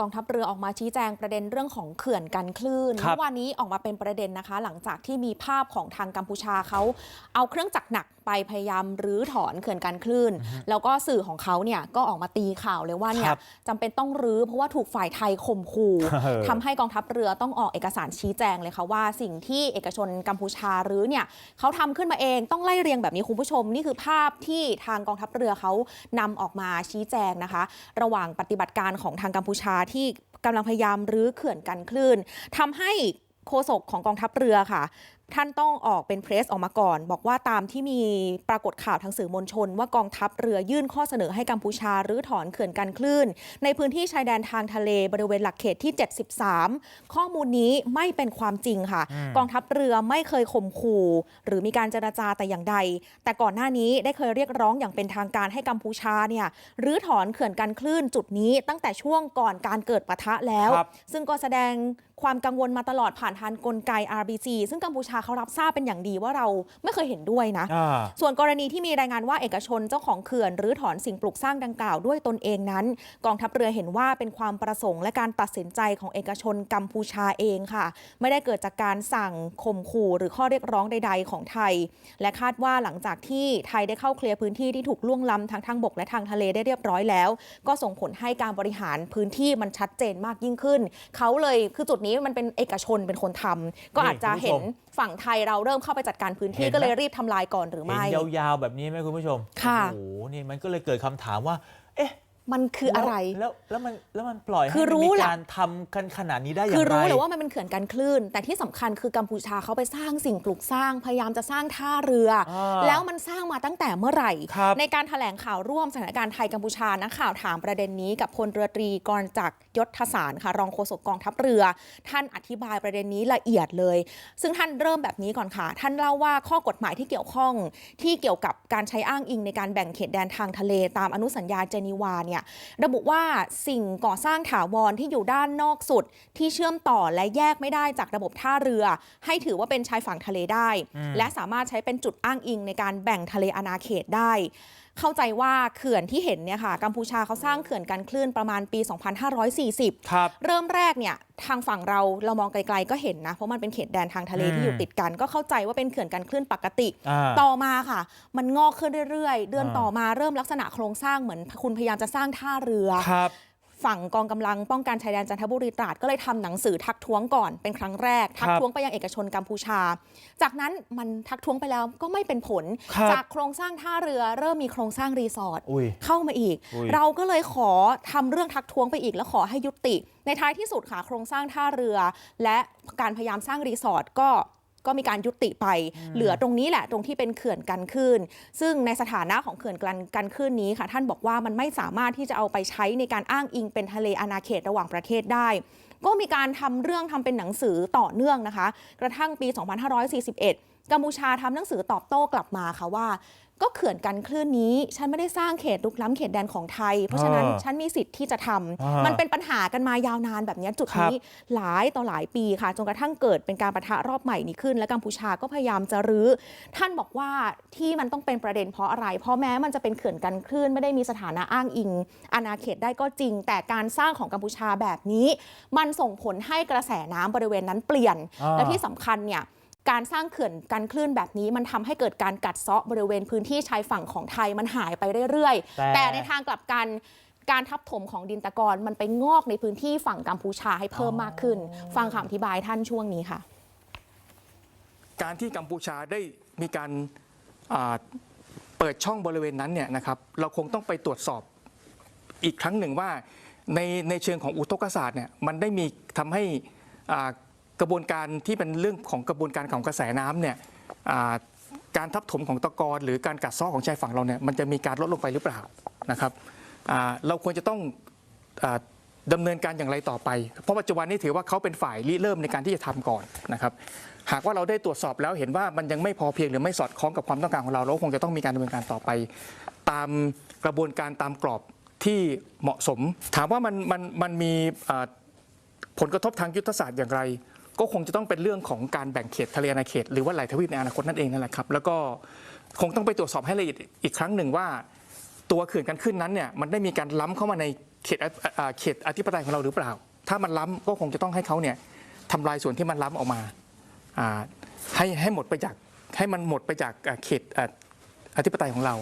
กองทัพเรือออกมาชี้แจงประเด็นเรื่องของเขื่อนกันคลื่นครับเมื่อวานนี้ออกมาเป็นประเด็นนะคะ หลังจากที่มีภาพของทางกัมพูชาเขาเอาเครื่องจักรหนักไปพยายามรื้อถอนเขื่อนกันคลื่น แล้วก็สื่อของเขาเนี่ยก็ออกมาตีข่าวเลยว่าเนี่คยรับจำเป็นต้องรื้อเพราะว่าถูกฝ่ายไทยข่มขู่เออทำให้กองทัพเรือต้องออกเอกสารชี้แจงเลยค่ะว่าสิ่งที่เอกชนกัมพูชารื้อเนี่ยเขาทำขึ้นมาเองต้องไล่เรียงแบบนี้คุณผู้ชม นี่คือภาพที่ทางกองทัพเรือเขานำออกมาชี้แจงนะคะ ระหว่างปฏิบัติการของทางกัมพูชาที่กำลังพยายามรื้อเขื่อนกันคลื่นทำให้โฆษกของกองทัพเรือค่ะ ท่านต้องออกเป็นเพรสออกมาก่อน บอกว่าตามที่มีปรากฏข่าวทางสื่อมวลชน ว่ากองทัพเรือยื่นข้อเสนอให้กัมพูชารื้อถอนเขื่อนกันคลื่น ในพื้นที่ชายแดนทางทะเลบริเวณหลักเขตที่ 73 ข้อมูลนี้ไม่เป็นความจริงค่ะ กองทัพเรือไม่เคยข่มขู่หรือมีการเจรจาแต่อย่างใด แต่ก่อนหน้านี้ได้เคยเรียกร้องอย่างเป็นทางการให้กัมพูชาเนี่ยรื้อถอนเขื่อนกันคลื่นจุดนี้ตั้งแต่ช่วงก่อนการเกิดปะทะแล้วครับซึ่งก็แสดงความกังวลมาตลอดผ่านทางกลไก RBC ซึ่งกัมพูชาเขารับทราบเป็นอย่างดีว่าเราไม่เคยเห็นด้วยนะอ่าส่วนกรณีที่มีรายงานว่าเอกชนเจ้าของเขื่อนหรือถอนสิ่งปลูกสร้างดังกล่าวด้วยตนเองนั้น กองทัพเรือเห็นว่าเป็นความประสงค์และการตัดสินใจของเอกชนกัมพูชาเองค่ะ ไม่ได้เกิดจากการสั่งข่มขู่หรือข้อเรียกร้องใด ๆ ของไทย และคาดว่าหลังจากที่ไทยได้เข้าเคลียร์พื้นที่ที่ถูกล่วงล้ำทั้งทางบกและทางทะเลได้เรียบร้อยแล้ว ก็ส่งผลให้การบริหารพื้นที่มันชัดเจนมากยิ่งขึ้น เขาเลยคือจุดนี้มันเป็นเอกชนเป็นคนทำก็อาจจะเห็นฝั่งไทยเราเริ่มเข้าไปจัดการพื้นที่เห็นไหม ก็เลยรีบทำลายก่อนหรือเห็นไม่ยาวๆแบบนี้ไหมคุณผู้ชมค่ะ โอ้โหนี่มันก็เลยเกิดคำถามว่าเอ๊ะ มันคืออะไร แล้วแล้วมันแล้วมันปล่อยให้คือมันรู้มีแหละ การทำกันขนาดนี้ได้อย่างไร คือรู้เลยว่ามันเป็นเขื่อนกันคลื่น แต่ที่สำคัญคือกัมพูชาเขาไปสร้างสิ่งปลูกสร้าง พยายามจะสร้างท่าเรืออาแล้วมันสร้างมาตั้งแต่เมื่อไหร่ ครับ ในการถแถลงข่าวร่วมสถานการณ์ไทยกัมพูชานักข่าวถามประเด็นนี้กับพลเรือตรีกรจักรยศทสารค่ะ รองโฆษกกองทัพเรือ ท่านอธิบายประเด็นนี้ละเอียดเลย ซึ่งท่านเริ่มแบบนี้ก่อนค่ะ ท่านเล่าว่าข้อกฎหมายที่เกี่ยวข้องที่เกี่ยวกับการใช้อ้างอิงในการแบ่งเขตแดนทางทะเลตามอนุสัญญาเจนีวาเนี่ยระบุว่าสิ่งก่อสร้างถาวรที่อยู่ด้านนอกสุด ที่เชื่อมต่อและแยกไม่ได้จากระบบท่าเรือ ให้ถือว่าเป็นชายฝั่งทะเลได้ และสามารถใช้เป็นจุดอ้างอิงในการแบ่งทะเลอาณาเขตได้ เข้าใจว่าเขื่อนที่เห็นเนี่ยค่ะกัมพูชาเขาสร้างเขื่อนกันคลื่นประมาณปี 2540 ครับ เริ่มแรกเนี่ยทางฝั่งเราเรามองไกลๆก็เห็นนะ เพราะมันเป็นเขตแดนทางทะเลอืมที่อยู่ติดกัน ก็เข้าใจว่าเป็นเขื่อนกันคลื่นปกติ อ่า ต่อมาค่ะ มันงอกขึ้นเรื่อยๆ เดือนอ่า ต่อมาเริ่มลักษณะโครงสร้างเหมือนคุณพยายามจะสร้างท่าเรือ ครับ ฝั่งกองกำลังป้องกันชายแดนจันทบุรีตราดก็เลยทำหนังสือทักท้วงก่อนเป็นครั้งแรก ทักครับท้วงไปยังเอกชนกัมพูชา จากนั้นมันทักท้วงไปแล้วก็ไม่เป็นผลครับจากโครงสร้างท่าเรือเริ่มมีโครงสร้างรีสอร์ทอุ้ยเข้ามาอีกอุ้ยเราก็เลยขอทำเรื่องทักท้วงไปอีกแล้วขอให้ยุติ ในท้ายที่สุดค่ะโครงสร้างท่าเรือ และการพยายามสร้างรีสอร์ทก็ ก็มีการยุติไป เหลือตรงนี้แหละตรงที่เป็นเขื่อนกันคลื่น ซึ่งในสถานะของเขื่อนกันกันคลื่นนี้ค่ะ ท่านบอกว่ามันไม่สามารถที่จะเอาไปใช้ในการอ้างอิงเป็นทะเลอาณาเขตระหว่างประเทศได้ ก็มีการทำเรื่องทำเป็นหนังสือต่อเนื่องนะคะ กระทั่งปี 2541กัมพูชาทำหนังสือตอบโต้กลับมาค่ะว่า ก็เขื่อนกันคลื่นนี้ ฉันไม่ได้สร้างเขตลุกล้ำเขตแดนของไทย เพราะฉะนั้นอ่าฉันมีสิทธิ์ที่จะทำอ่ามัมันเป็นปัญหากันมายาวนานแบบนี้จุดครับนี้หลายต่อหลายปีค่ะ จนกระทั่งเกิดเป็นการประทะรอบใหม่นี้ขึ้น และกัมพูชาก็พยายามจะรื้อ ท่านบอกว่าที่มันต้องเป็นประเด็นเพราะอะไร เพราะแม้มันจะเป็นเขื่อนกันคลื่นไม่ได้มีสถานะอ้างอิง อาณาเขตได้ก็จริง แต่การสร้างของกัมพูชาแบบนี้ มันส่งผลให้กระแสน้ำบริเวณนั้นเปลี่ยนอ่าและที่สำคัญเนี่ย การสร้างเขื่อนกันคลื่นแบบนี้มันทำให้เกิดการกัดเซาะบริเวณพื้นที่ชายฝั่งของไทยมันหายไปเรื่อยแต่ๆแต่ในทางกลับกันการทับถมของดินตะกอนมันไปงอกในพื้นที่ฝั่งกัมพูชาให้เพิ่มมากขึ้น ฟังคำอธิบายท่านช่วงนี้ค่ะ การที่กัมพูชาได้มีการอ่าเปิดช่องบริเวณนั้นเนี่ยนะครับ เราคงต้องไปตรวจสอบอีกครั้งหนึ่งว่าในในเชิงของอุทกศาสตร์เนี่ยมันได้มีทำให้อ่า กระบวนการที่เป็นเรื่องของกระบวนการของกระแสน้ำเนี่ยการทับถมของตะกอนหรือการกัดเซ้อของชายฝั่งเราเนี่ยมันจะมีการลดลงไปหรือเปล่านะครับเราควรจะต้องอาดำเนินการอย่างไรต่อไป เพราะปัจจุบันนี้ถือว่าเขาเป็นฝ่ายริเริ่มในการที่จะทำก่อนนะครับหากว่าเราได้ตรวจสอบแล้วเห็นว่ามันยังไม่พอเพียงหรือไม่สอดคล้องกับความต้องการของเราเราคงจะต้องมีการดำเนินการต่อไป ตามกระบวนการตามกรอบที่เหมาะสม ถามว่ามันมันมันมีผลกระทบทางยุทธศาสตร์อย่างไร ก็คงจะต้องเป็นเรื่องของการแบ่งเขตทะเลอาณาเขต หรือว่าไหลทวีปในอนาคตนั่นเองนั่นแหละครับ แล้วก็คงต้องไปตรวจสอบให้ละเอียดอีกครั้งหนึ่งว่า ตัวเขื่อนกันขึ้นนั้นเนี่ยมันได้มีการล้ำเข้ามาในเขตเขตอธิปไตยของเราหรือเปล่า ถ้ามันล้ำก็คงจะต้องให้เขาเนี่ยทำลายส่วนที่มันล้ำออกมาให้ให้หมดไปจากให้มันหมดไปจากเขตอธิปไตยของเรา